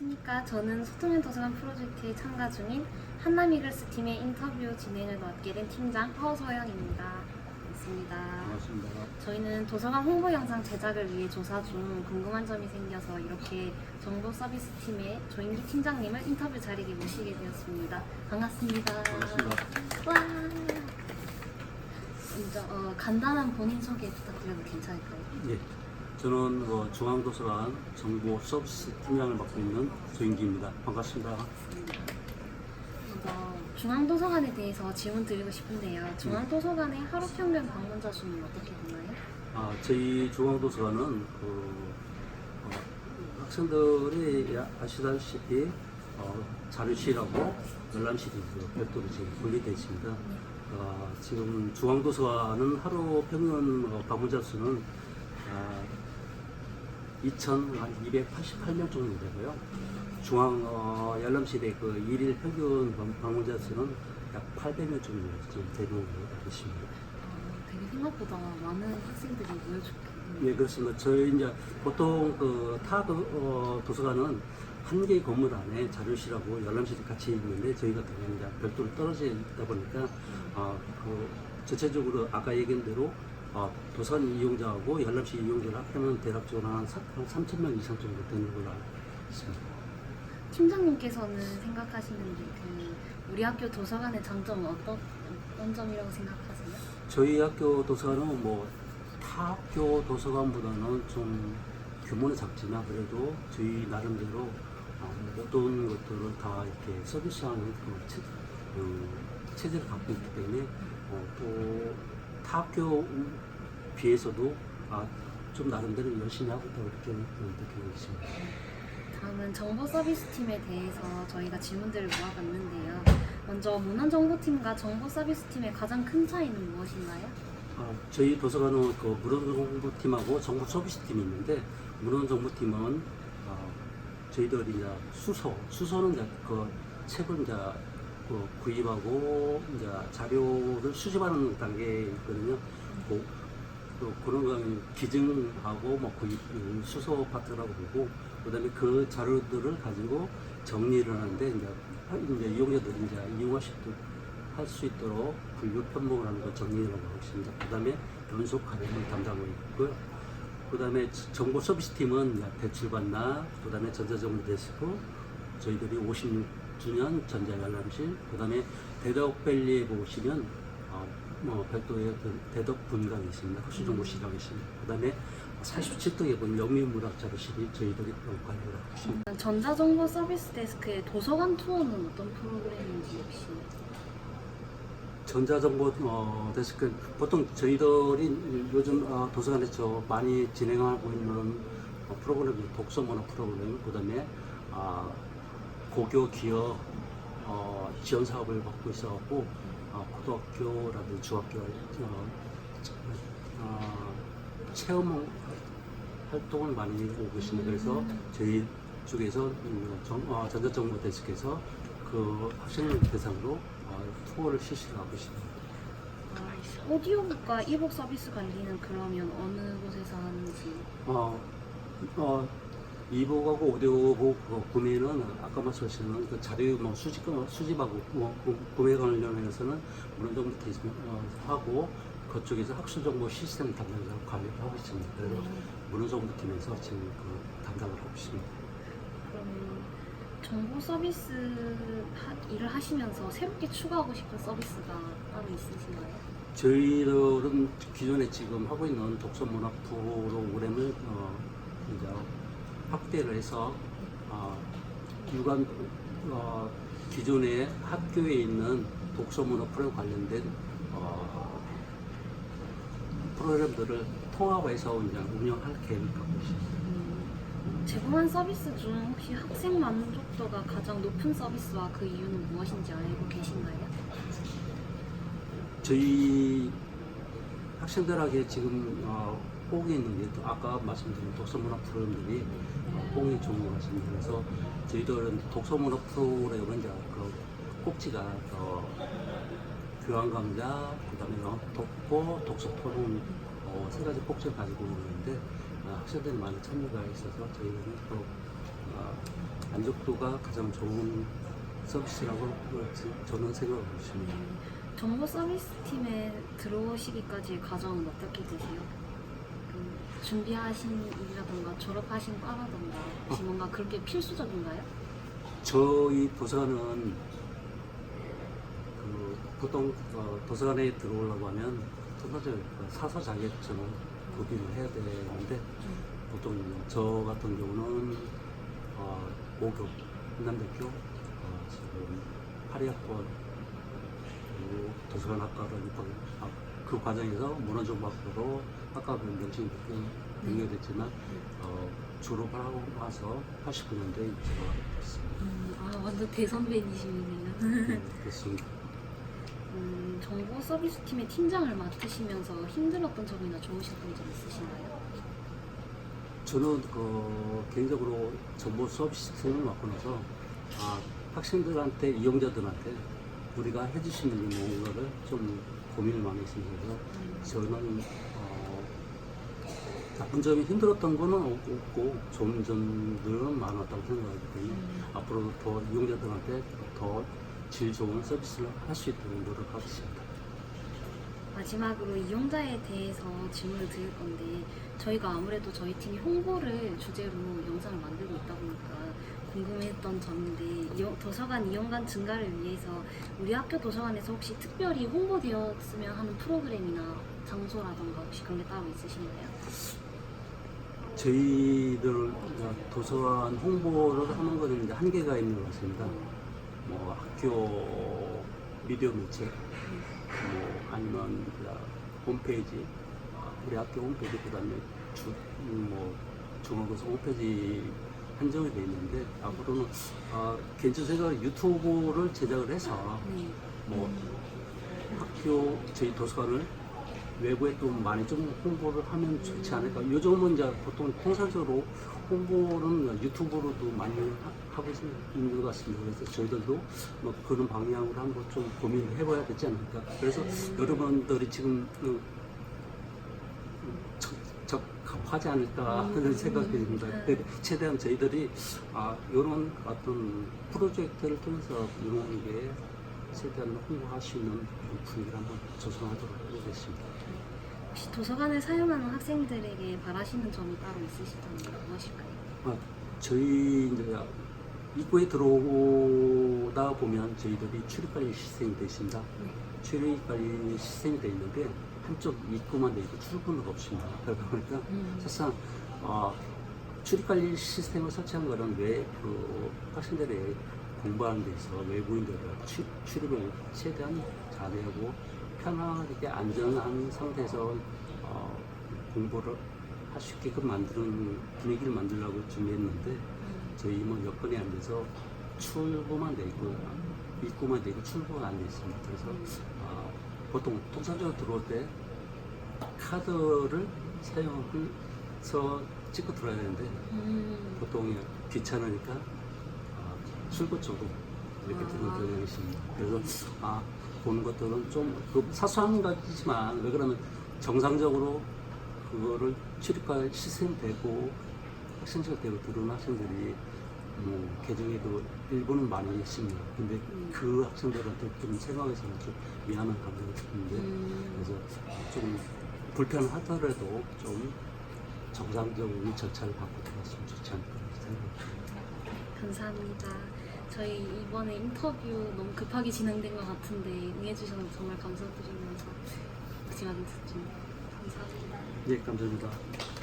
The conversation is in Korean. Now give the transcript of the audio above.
안녕하십니까. 저는 소통면 도서관 프로젝트에 참가 중인 한남이글스 팀의 인터뷰 진행을 맡게 된 팀장 허소영입니다. 반갑습니다. 반갑습니다. 저희는 도서관 홍보 영상 제작을 위해 조사 중 궁금한 점이 생겨서 이렇게 정보 서비스 팀의 조인기 팀장님을 인터뷰 자리에 모시게 되었습니다. 반갑습니다. 반갑습니다. 와. 먼저 어, 간단한 본인 소개 부탁드려도 괜찮을까요? 예, 저는 어, 중앙도서관 정보 서비스 팀장을 맡고 있는 조인기입니다. 반갑습니다. 먼저 중앙도서관에 대해서 질문 드리고 싶은데요. 중앙도서관의 하루 평균 방문자 수는 어떻게 되나요? 아, 저희 중앙도서관은 그, 어, 학생들이 야- 아시다시피 어, 자료실하고 열람실이 그 별도로 지금 분리되어 있습니다. 어, 지금 중앙도서관은 하루 평균 어, 방문자 수는 아, 2,288명 정도 되고요. 중앙 어, 열람실의 그 일일 평균 방- 방문자 수는 약 800명 정도 지금 되는 걸로 알고 있습니다. 어, 되게 생각보다 많은 학생들이 모여줬거든요. 네, 그렇습니다. 저희 이제 보통 그타 어, 도서관은 한 개의 건물 안에 자료실하고 열람실이 같이 있는데 저희 같은 경우는 이제 별도로 떨어져 있다 보니까 아, 그 전체적으로 아까 얘기한 대로 아, 도서관 이용자하고 열람실 이용자를 합하면 대략적으로 한 3천 명 이상 정도 되는 걸로 알고 있습니다. 팀장님께서는 생각하시는 게그 우리 학교 도서관의 장점은 어떤, 어떤 점이라고 생각하세요? 저희 학교 도서관은 뭐 타 학교 도서관보다는 좀 규모는 작지만 그래도 저희 나름대로 어, 모든 것들을 다 이렇게 서비스하는 그런 체, 그 체제를 갖고 있기 때문에 어, 또 타 학교 비해서도 아, 좀 나름대로 열심히 하고 있다고 이렇게 느끼고 있습니다. 다음은 정보 서비스 팀에 대해서 저희가 질문들을 모아봤는데요. 먼저 문헌정보팀과 정보 서비스 팀의 가장 큰 차이는 무엇인가요? 아, 저희 도서관은 그 문헌정보팀하고 정보 서비스 팀이 있는데 문헌정보팀은 어, 저희들이 이제 수소, 수소는 이제 그 책을 이제 그 구입하고 이제 자료를 수집하는 단계에 있거든요. 그, 그 그런 거 기증하고 뭐 구입 음, 수소 파트라고 보고 그다음에 그 자료들을 가지고 정리를 하는데 이제 이제 이용자들이 이제 이용할 수 있도록 분류 편목을 하는 거 정리라고 하고 있습니다. 그 다음에 연속 활용을 담당하고 있고요. 그 다음에 정보 서비스 팀은 대출반나, 그 다음에 전자정보 데스크, 저희들이 56 주년 전자열람실, 그 다음에 대덕밸리에 보시면 어, 뭐 별도의 그 대덕 분관이 있습니다. 흑수정보실이라고 있습니다. 그 다음에 47동에 본 영미문학자료실이 저희들이 관리를 하고 있습니다. 전자정보 서비스 데스크의 도서관 투어는 어떤 프로그램인지 혹시 전자정보 어, 데스크 보통 저희들이 요즘 어, 도서관에서 많이 진행하고 있는 어, 프로그램이 독서 문화 프로그램 그 다음에 아, 고교 기업 어, 지원 사업을 받고 있어갖고 어, 고등학교라든지 중학교 어, 어, 체험 활동을 많이 오고 있습니다. 그래서 저희 쪽에서 음, 정- 어, 전자정보 데스크에서 그 학생들 대상으로 어, 투어를 실시하고 있습니다. 아, 오디오북과 이북 서비스 관리는 그러면 어느 곳에서 하는지 어, 어, 이북하고 오디오북 그 구매는 아까 말씀하신 그 자료 뭐 수집 수집하고 뭐 구- 구매 관련해서는 문헌정보 팀 어, 하고 그쪽에서 학술정보 시스템 담당자로 관리를 하고 있습니다. 그래서 네. 문헌정보 팀에서 지금 그 담당을 하고 있습니다. 그러면 정보 서비스 하- 일을 하시면서 새롭게 추가하고 싶은 서비스가 따로 있으신가요? 저희들은 기존에 지금 하고 있는 독서문학 프로그램을 어, 이제 확대를 해서 어, 유관 어, 기존에 학교에 있는 독서문학 프로그램 관련된 어, 프로그램들을 통합해서 이제 운영할 계획을 갖고 있습니다. 음, 제공한 서비스 중 혹시 학생 만족도가 가장 높은 서비스와 그 이유는 무엇인지 알고 계신가요? 저희 학생들에게 지금 어, 있는 게 아까 말씀드린 독서문학 프로그램들이 어, 좋은 것 같습니다. 그래서 저희들은 독서문학 프로그램은 이제 그 꼭지가 어, 교환 강좌, 그다음에 어, 독보, 독서 토론 어, 세 가지 꼭지를 가지고 있는데 어, 학생들이 많이 참여가 있어서 저희는 또 어, 만족도가 가장 좋은 서비스라고 저는 생각하고 있습니다. 네. 정보 서비스 팀에 들어오시기까지의 과정은 어떻게 되세요? 그 준비하신 일이라던가 졸업하신 과라던가 혹시 뭔가 그렇게 필수적인가요? 저희 도서관은 그 보통 어, 도서관에 들어오려고 하면 도서적 그 사서 자격증을 도비를 해야 되는데 보통 저 같은 경우는 어, 5급 한남대교 어, 지금 8학번 그리고 도서관학과를 입학 아, 그 과정에서 문화정보학과로 학과 명칭이 변경됐지만 어, 졸업을 하고 나서 89년도에 입사가 됐습니다. 음, 아 완전 대선배이시네요. 네, 그렇습니다. 음, 정보 서비스 팀의 팀장을 맡으시면서 힘들었던 점이나 좋으셨던 점 있으신가요? 저는 그 개인적으로 정보 서비스 팀을 맡고 나서 아, 학생들한테 이용자들한테 우리가 게 뭔가를 좀 고민을 많이 했습니다. 그래서 저는 어, 나쁜 점이 힘들었던 거는 없고 좋은 점들은 많았다고 생각하기 때문에 음. 앞으로도 더 이용자들한테 더 질 좋은 서비스를 할 수 있도록 노력하겠습니다. 마지막으로 이용자에 대해서 질문을 드릴 건데 저희가 아무래도 저희 팀이 홍보를 주제로 영상을 만들고 있다 보니까 궁금했던 점인데 도서관 이용관 증가를 위해서 우리 학교 도서관에서 혹시 특별히 홍보되었으면 하는 프로그램이나 장소라던가 혹시 그런 게 따로 있으신가요? 저희들 도서관 홍보를 하는 이제 한계가 있는 것 같습니다. 뭐 학교 미디어 매체, 뭐 아니면 그 홈페이지, 우리 학교 홈페이지 그다음에 주, 뭐 중앙고사 홈페이지 한정이 돼 있는데 앞으로는 아, 개인적으로 생각에 유튜브를 제작을 해서 네. 뭐 학교 저희 도서관을 외부에 또 많이 좀 홍보를 하면 좋지 않을까. 요즘은 이제 보통 통상적으로 홍보는 유튜브로도 많이 하- 하고 있는 것 같습니다. 그래서 저희들도 뭐 그런 방향으로 한번 좀 고민을 해봐야 되지 않을까. 그래서 여러분들이 지금 그 적- 적합하지 않을까 그런 생각이 듭니다. 근데 최대한 저희들이 아, 이런 어떤 프로젝트를 통해서 이런 게 최대한 홍보할 수 있는 분위기를 한번 조성하도록 하겠습니다. 혹시 도서관을 사용하는 학생들에게 바라시는 점이 따로 있으시다면 무엇일까요? 아, 저희 이제 입구에 들어오다 보면 저희들이 출입관리 시스템이 되어 있습니다. 네. 출입관리 시스템이 되어 있는데 한쪽 입구만 되어 있고 출구는 없습니다. 그러다 보니까 음. 사실상 어, 출입관리 시스템을 설치한 거는 왜 그 학생들이 공부하는 데 있어 외부인들을 출, 출입을 최대한 잘하고 편하게 안전한 상태에서 어, 공부를 할 수 있게끔 만드는 분위기를 만들려고 준비했는데 저희 뭐 여건이 안 돼서 출구만 돼 있고 입구만 돼 있고 출구가 안 돼 있습니다. 그래서 어, 보통 통상적으로 들어올 때 카드를 사용해서 찍고 들어야 되는데 음. 보통 귀찮으니까 아, 출구 쪽으로 이렇게 아. 드는 경향이 있습니다. 그래서 아 보는 것들은 좀 그 사소한 거지만 왜 그러면 정상적으로 그거를 출입할 시스템되고 학생지가 되고 들어온 학생들이 뭐 개정에도 일부는 많이 있습니다. 근데 음. 그 학생들한테 좀 생각해서는 좀 미안한 감정이 드는데 음. 그래서 좀 불편하더라도 좀 정상적인 절차를 받고 들어갔으면 좋지 않을까 생각합니다. 감사합니다. 저희 이번에 인터뷰 너무 급하게 진행된 것 같은데 응해주셔서 정말 감사드리면서 마지막에 듣습니다. 감사합니다. 예, 감사합니다.